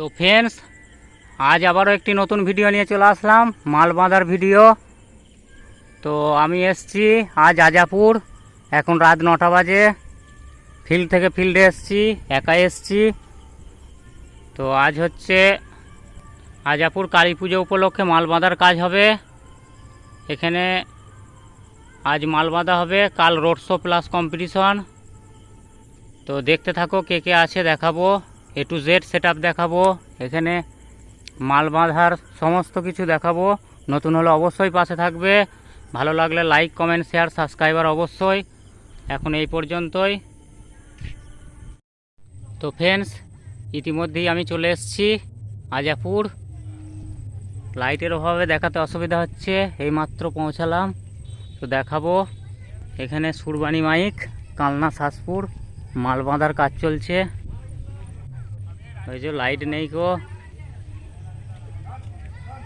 তো ফ্রেন্ডস আজ আবারও একটি নতুন ভিডিও নিয়ে চলে আসলাম মাল বাঁধার ভিডিও তো আমি এসছি আজ আজাপুর, এখন রাত নটা বাজে। ফিল্ড থেকে ফিল্ডে এসছি একা এসছি। তো আজ হচ্ছে আজাপুর কালী পুজো উপলক্ষে মাল বাঁধার কাজ হবে। এখানে আজ মাল বাঁধা হবে কাল রোড শো প্লাস কম্পিটিশন তো দেখতে থাকো কে কে আছে, দেখাবো। এ টু জেড সেট দেখাবো। এখানে মাল বাঁধার সমস্ত কিছু দেখাবো। নতুন হলে অবশ্যই পাশে থাকবে। ভালো লাগলে লাইক কমেন্ট শেয়ার সাবস্ক্রাইবার অবশ্যই। এখন এই পর্যন্তই। তো ফ্রেন্ডস ইতিমধ্যেই আমি চলে এসেছি আজাপুর। লাইটের অভাবে দেখাতে অসুবিধা হচ্ছে, এইমাত্র পৌঁছালাম। তো দেখাবো। এখানে সুরবানি মাইক, কালনা শাসপুর। মাল বাঁধার কাজ চলছে। ওই যে লাইট নেই গো।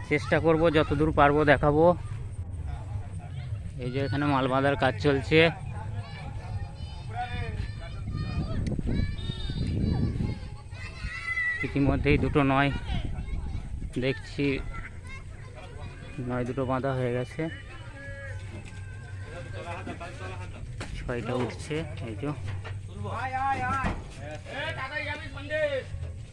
চেষ্টা করব যতদূর পারব দেখাবো। এই যে এখানে মাল বাঁধার কাজ চলছে। ইতিমধ্যেই দুটো নয়। দেখছি নয় দুটো বাঁধা হয়ে গেছে। ছয়টা উঠছে এই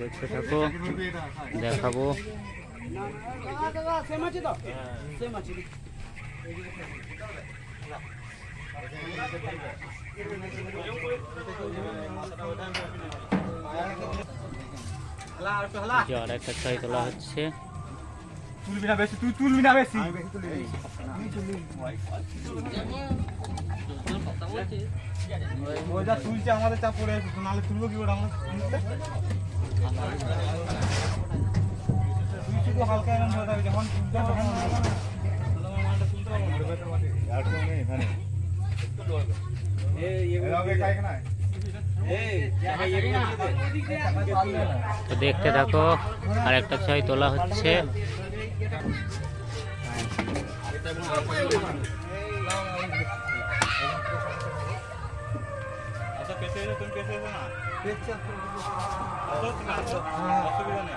দেখতে থাকো দেখাবো। আর একটা ছয় তোলা হচ্ছে। তুলবি না বেশি তুই তুলবি না বেশি। ওই যা তুলছে আমাদের চাপ পড়ে নাহলে তুলবো কি ওটা আমরা তুলতে? তুই শুধু হালকা যখন তুলতে তখন। তো দেখতে থাকো আর একটা ছয় তোলা হচ্ছে। আচ্ছা, পেছে এসো, তুমি পেছে এসো না। আসো, তুমি আসো, অসুবিধা নেই।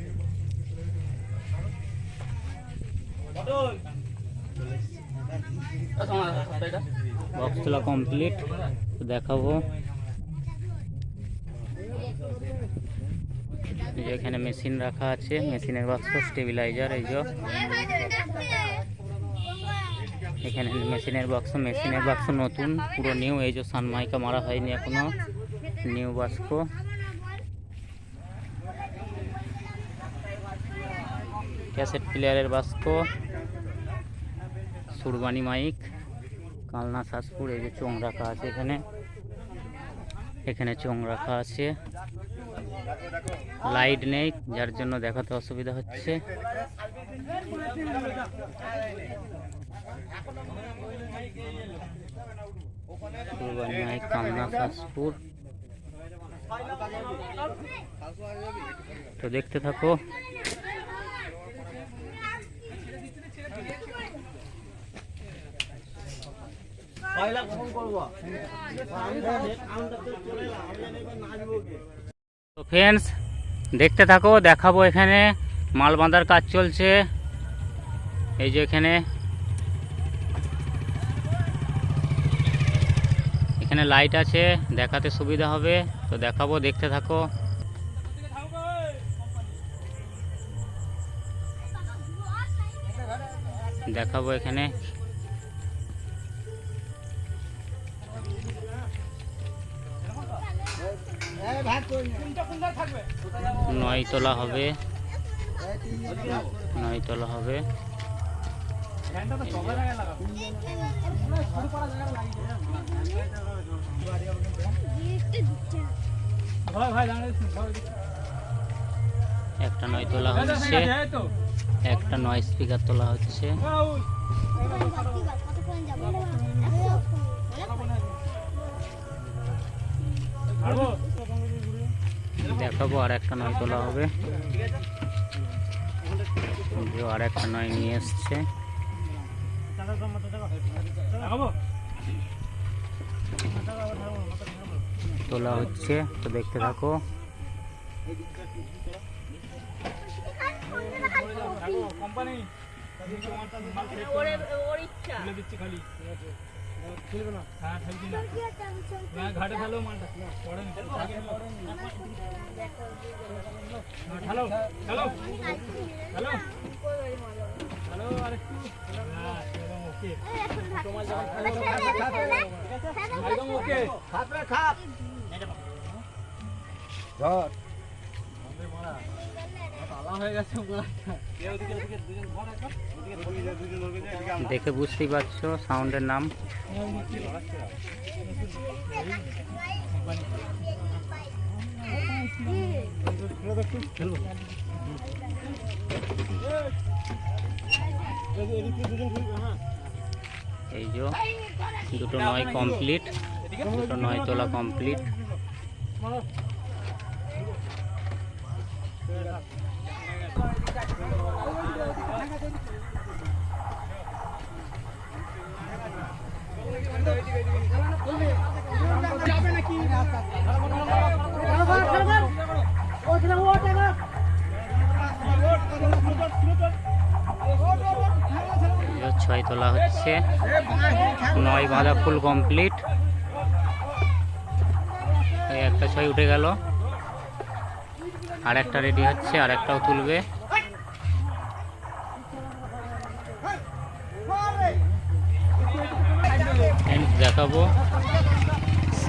বক্স তোলা কমপ্লিট দেখাবো। এখানে মেশিন রাখা আছে মেশিনের বাক্স স্টেবিলাইজার এই এখানে মেশিনের বাক্স মেশিনের বাক্স নতুন, পুরো নিউ এই যে সানমাইকা মারা হয়নি এখনও। নিউ বাক্স ক্যাসেট প্লেয়ারের বাস্ক সুরবানি মাইক, কালনা শাসপুর, এই যে চোং রাখা আছে এখানে। এখানে চোং রাখা আছে। লাইট নেই, যার জন্য দেখাতে অসুবিধা হচ্ছে। তো দেখতে থাকো। পয়লা কখন করব। ফ্রেন্ডস দেখতে থাকো, দেখাবো এখানে। মাল বাঁধার কাজ চলছে। এই যে এখানে। এখানে লাইট আছে, দেখাতে সুবিধা হবে। তো দেখাবো, দেখতে থাকো। দেখাবো এখানে। নয় তোলা হবে। নয় তোলা হবে। একটা নয় তোলা হচ্ছে, একটা নয় স্পিকার তোলা হচ্ছে। দেখাবো, আর একটা নয় তোলা হবে। আর একটা নয় নিয়ে এসছে। তোলা হচ্ছে, তো দেখতে থাকো। কোম্পানি তুলে দিচ্ছি খালি খেলবে না হ্যাঁ হয়ে গেছে দেখে বুঝতেই পারছ সাউন্ডের নাম। এই যে দুটো নয় কমপ্লিট দুটো নয় তোলা কমপ্লিট ছয় তোলা হচ্ছে। নয় বাঁধা ফুল কমপ্লিট। একটা ছয় উঠে গেল। আর একটা রেডি হচ্ছে আর একটাও তুলবে।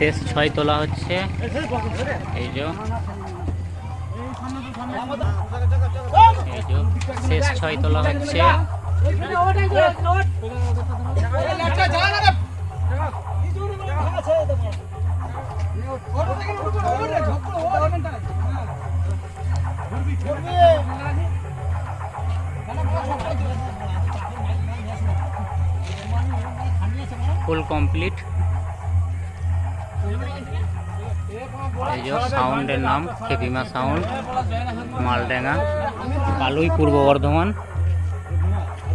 শেষ ছয় তোলা হচ্ছে। এই যে। শেষ ছয় তোলা হচ্ছে। ফুল কমপ্লিট এই সাউন্ডের নাম খেপিমা সাউন্ড, মালডাঙ্গা, কালুই পূর্ব বর্ধমান।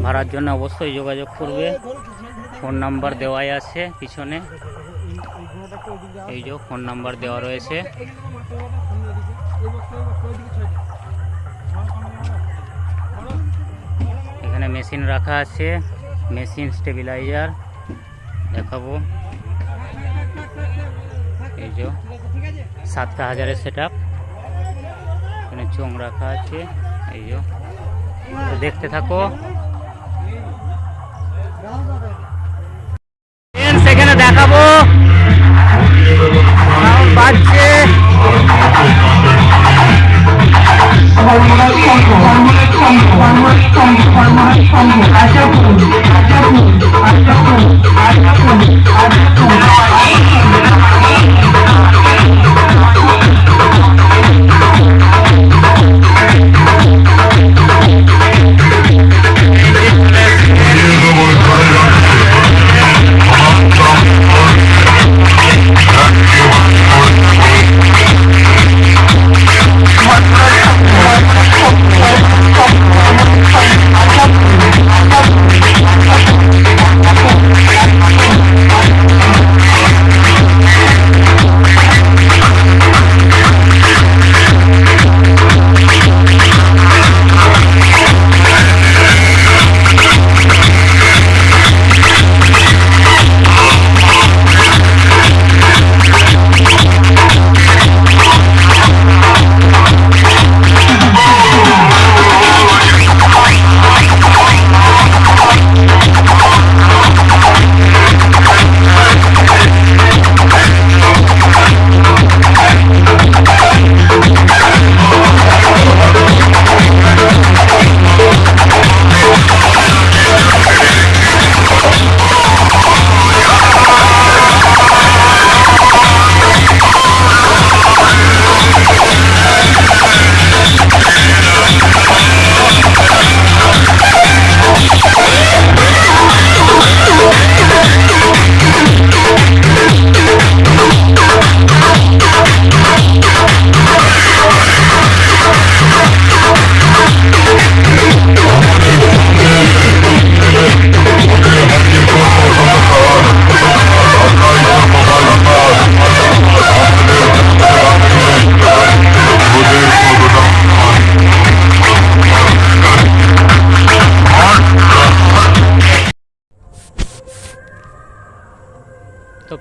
ভাড়ার জন্য অবশ্যই যোগাযোগ করবে। ফোন নাম্বার দেওয়াই আছে পিছনে। এই যে ফোন নাম্বার দেওয়া রয়েছে। এখানে মেশিন রাখা আছে, মেশিন স্টেবিলাইজার দেখাবো। এই যে সাতটা হাজারের সেট এখানে চোং রাখা আছে এই যে। তো দেখতে থাকো।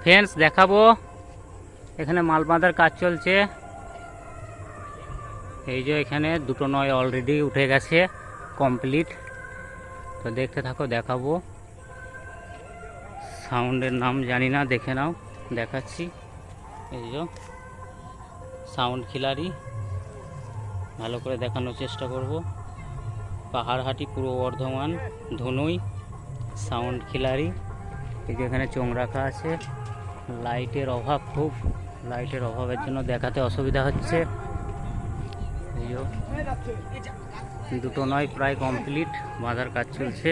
ফ্রেন্ডস দেখাবো। এখানে মাল বাঁধার কাজ চলছে। এই যে এখানে দুটো নয় অলরেডি উঠে গেছে কমপ্লিট তো দেখতে থাকো, দেখাবো। সাউন্ডের নাম জানি না, দেখে নাও, দেখাচ্ছি। এই যে সাউন্ড খিলারি ভালো করে দেখানোর চেষ্টা করব। পাহাড়হাটি, পূর্ব বর্ধমান, ধনুই সাউন্ড খিলারি এই যে এখানে চোং রাখা আছে। লাইটের অভাব, খুব লাইটের অভাবের জন্য দেখাতে অসুবিধা হচ্ছে। দুটো নয়, প্রায় কমপ্লিট বাঁধার কাজ চলছে।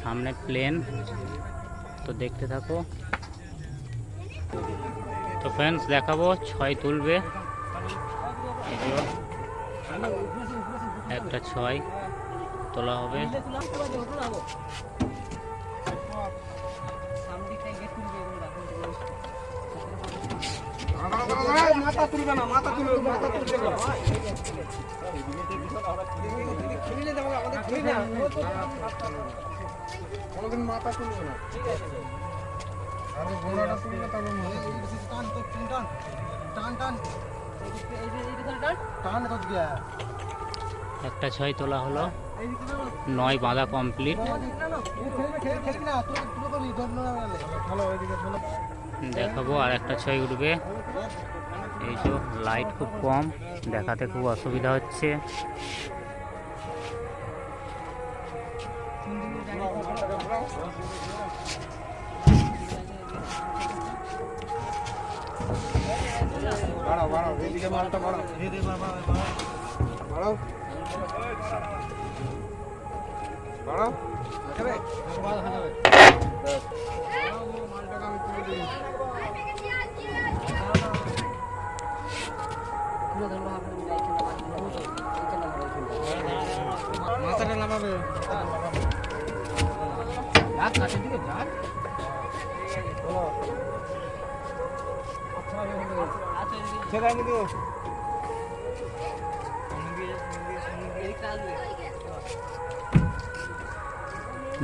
সামনে প্লেন তো দেখতে থাকো। তো ফ্রেন্ডস দেখাবো, ছয় তুলবে। একটা ছয়, তোলা হবে। মাথা তুলবে না মাথা তুলবে মাথা তুলছে কোনোদিন মাথা তুলবে না আরে গোড়াটা তুলবে তবে টান টান টান একটা ছয় তোলা হলো। নয় বাঁধা কমপ্লিট দেখাবো আর একটা ছয় উঠবে। এই যে লাইট খুব কম, দেখাতে খুব অসুবিধা হচ্ছে। বাড়াও বাড়াও এইদিকে মালটা বাড়াও। বাড়াও। বাড়াও। মালটাকে আমি তুলে দিই মাথাটা নামাবে ছেড়ে কিন্তু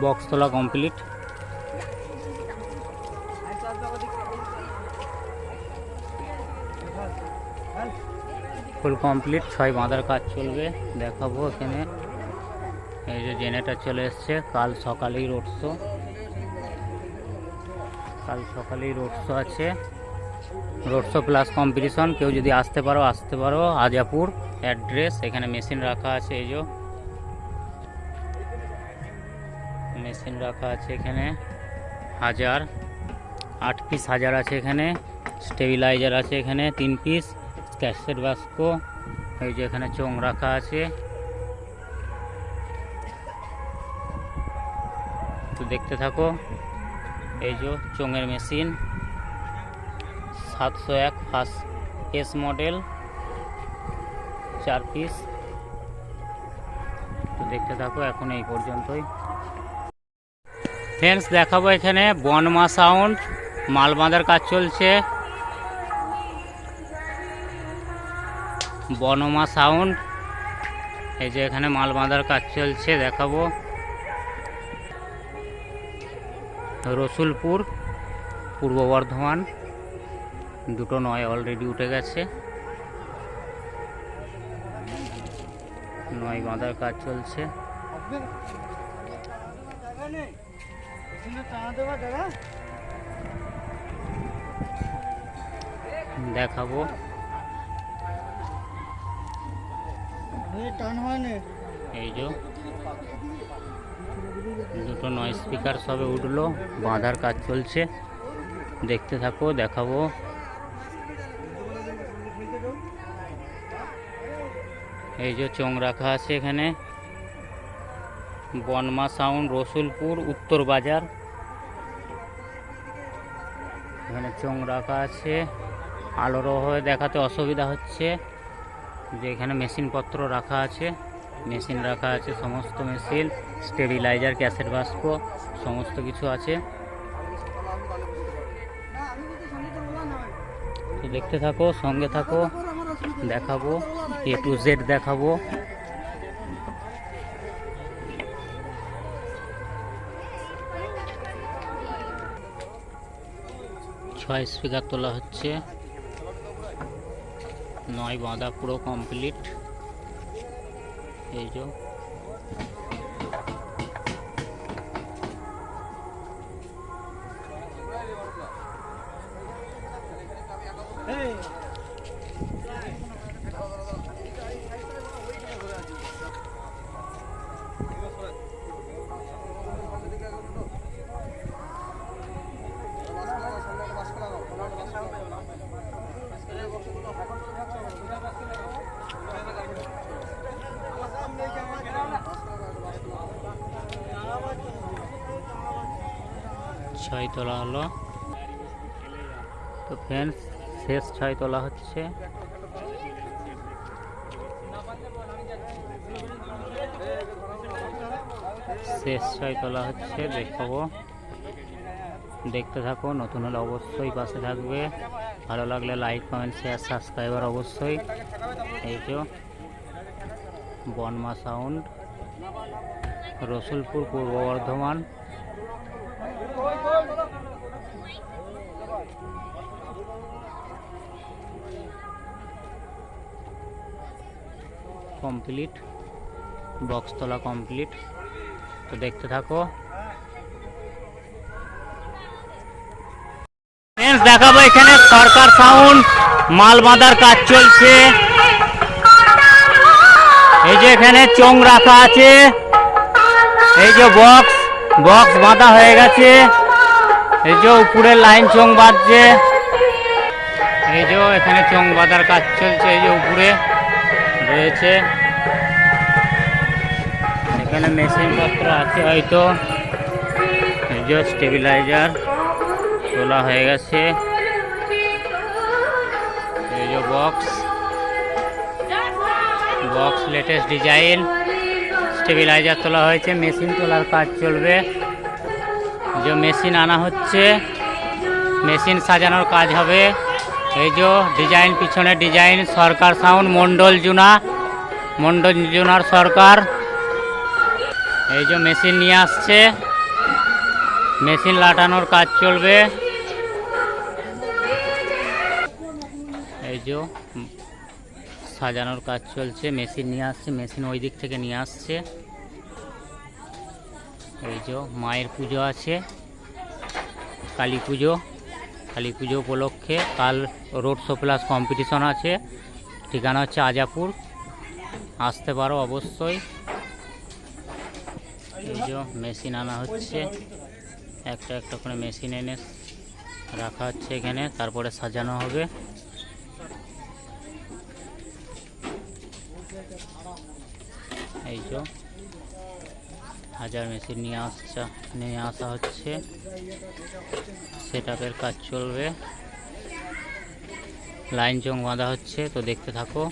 বক্স তোলা কমপ্লিট ফুল কমপ্লিট ছয় বাঁধার কাজ চলবে, দেখাবো এখানে। এই যে জেনারেটার চলে এসছে, কাল সকালেই রোড শো কাল সকালেই রোড শো আছে। রোড শো প্লাস কম্পিটিশন কেউ যদি আসতে পারো আসতে পারো। আজাপুর অ্যাড্রেস এখানে মেশিন রাখা আছে, এই যে। মেশিন রাখা আছে এখানে। হাজার, আট পিস হাজার আছে এখানে। স্টেবিলাইজার আছে এখানে, তিন পিস ক্যাশের বাস্ক, এই যে এখানে চোং রাখা আছে। তো দেখতে থাকো। এই যে চোঙের মেশিন সাতশো এক ফার্স্ট এস মডেল, চার পিস। দেখতে থাকো, এখন এই পর্যন্তই। ফ্রেন্ডস দেখাবো এখানে বনমা সাউন্ড মাল বাঁধার কাজ চলছে। বনমা সাউন্ড এই যে এখানে মাল বাঁধার কাজ চলছে, দেখাবো। রসুলপুর, পূর্ব বর্ধমান। দুটো নয় অলরেডি উঠে গেছে। নয় বাঁধার কাজ চলছে। দেখাবো। এই যে দুটো নয় স্পিকার সবে উঠল, বাঁধার কাজ চলছে। দেখতে থাকো, দেখাবো। এই যে চোং রাখা আছে এখানে। বনমা সাউন্ড রসুলপুর উত্তর বাজার। এখানে চোং রাখা আছে। আলোর হয়ে দেখাতে অসুবিধা হচ্ছে। যে এখানে মেশিনপত্র রাখা আছে। মেশিন রাখা আছে সমস্ত মেশিন স্টেবিলাইজার ক্যাসেট বাস্ক সমস্ত কিছু আছে। তো দেখতে থাকো সঙ্গে থাকো। দেখাবো এ টু জেড দেখাবো। ছয় স্পিকার তোলা হচ্ছে। নয় বাঁধা পুরো কমপ্লিট এই যে। ছয় তোলা হলো। তো ফ্রেন্ডস শেষ ছয় তোলা হচ্ছে। শেষ ছয় তোলা হচ্ছে, দেখাবো। দেখতে থাকো নতুন হলে অবশ্যই পাশে থাকবে। ভালো লাগলে লাইক কমেন্ট শেয়ার সাবস্ক্রাইবার অবশ্যই এই যে বনমা sound Rasulpur, Purba Bardhaman. Complete box তোলা কমপ্লিট তো দেখতে থাকো। দেখাবো এখানে সরকার সাউন্ড মাল বাঁধার কাজ চলছে। এই যে এখানে চোং রাখা আছে। এই যে বক্স বক্স বাঁধা হয়ে গেছে। এই যে উপরে লাইন চোং বাঁধছে। এই যে এখানে চোং বাঁধার কাজ চলছে, এই যে উপরে রয়েছে। এখানে মেশিন পত্র আছে হয়তো। স্টেবিলাইজার তোলা হয়ে গেছে। Box box latest design stabiliser তোলা হয়েছে মেশিন তোলার কাজ চলবে। যে মেশিন আনা হচ্ছে মেশিন সাজানোর কাজ হবে। এই যে ডিজাইন পিছনে ডিজাইন সরকার সাউন্ড মন্ডল জুনা, মন্ডল জুনার সরকার। এই যে মেশিন নিয়ে আসছে। মেশিন লাটানোর কাজ চলবে। এই যে সাজানোর কাজ চলছে, মেশিন নিয়ে আসছে, মেশিন ওই দিক থেকে নিয়ে আসছে। এই যে মায়ের পুজো আছে, কালী পুজো। কালী পুজো উপলক্ষে কাল রোড শো প্লাস কম্পিটিশন আছে, ঠিকানা হচ্ছে আজাপুর। আসতে পারো অবশ্যই। যে মেশিন আনা হচ্ছে। একটা একটা করে মেশিন এনে রাখা হচ্ছে এখানে, তারপরে সাজানো হবে। এই যে হাজার মেশিন নিয়ে আসছে নিয়ে আসা হচ্ছে। সেট কাজ চলবে। লাইন চং বাঁধা হচ্ছে, তো দেখতে থাকো।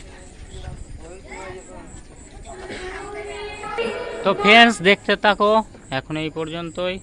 তো ফ্রেন্ডস দেখতে থাকো। এখন এই পর্যন্তই।